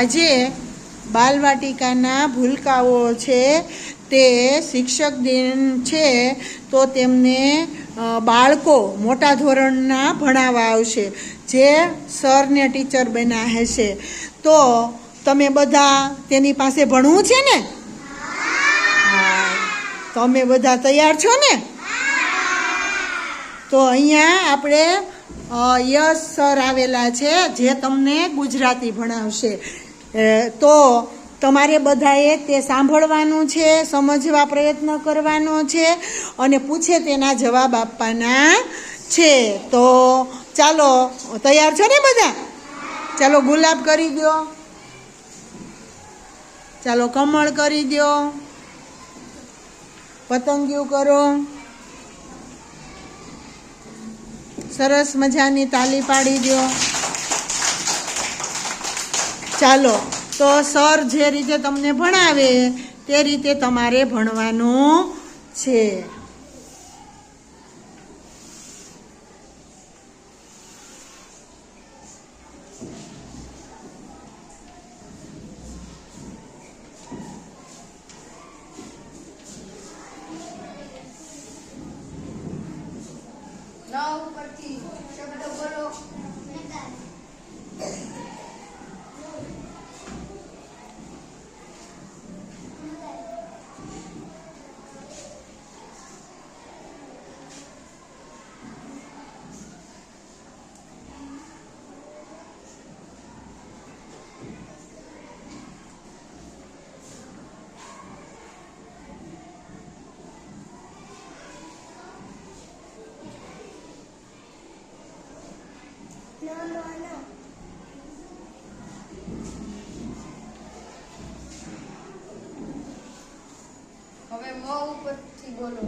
આજે બાલવાટિકાના ભૂલકાઓ છે તે શિક્ષક દિન છે, તો તેમને બાળકો મોટા ધોરણના ભણાવવા આવશે. જે સરને ટીચર બન્યા હશે. તો તમે બધા તેની પાસે ભણવું છે ને? તમે બધા તૈયાર છો ને? તો અહીંયા આપણે યશ સર આવેલા છે, જે તમને ગુજરાતી ભણાવશે. તો તમારે બધાએ તે સાંભળવાનું છે, સમજવા પ્રયત્ન કરવાનો છે અને પૂછે તેના જવાબ આપવાના છે. તો ચાલો, તૈયાર છો ને બધા? ચાલો ગુલાબ કરી દો ચાલો કમળ કરી દો પતંગિયું કરો. સરસ મજાની તાલી પાડી દો ચાલો તો સર જે રીતે તમને ભણાવે તે રીતે તમારે ભણવાનું છે. નવ પરથી હવે મ ઉપરથી બોલો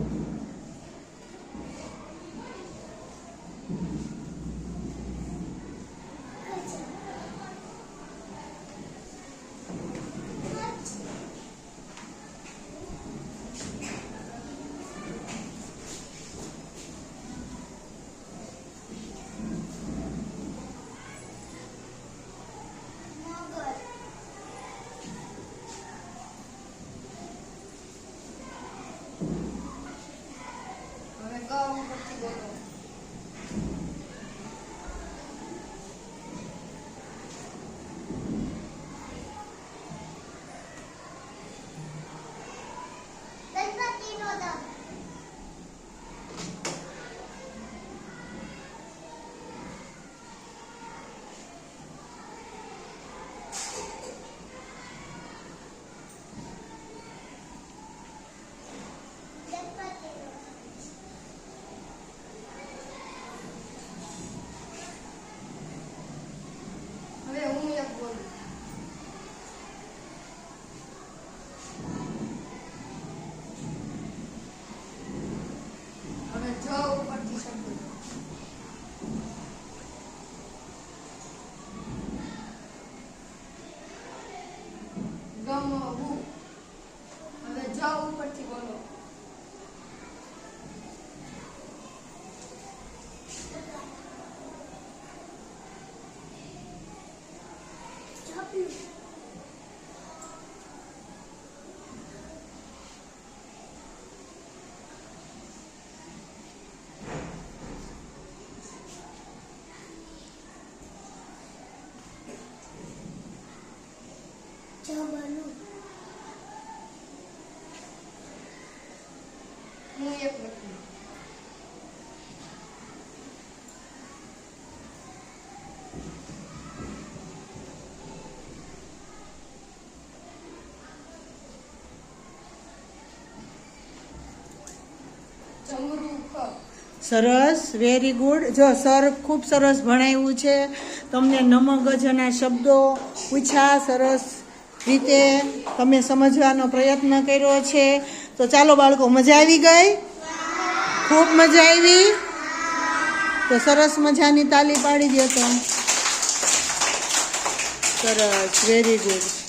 Я не знаю. સરસ વેરી ગુડ જો સર ખૂબ સરસ ભણાવ્યું છે. તમને નમગજના શબ્દો પૂછ્યા, સરસ રીતે તમે સમજવાનો પ્રયત્ન કર્યો છે. તો ચાલો બાળકો, મજા આવી ગઈ? ખૂબ મજા આવી? તો સરસ મજાની તાલી પાડી દો તો. સરસ વેરી ગુડ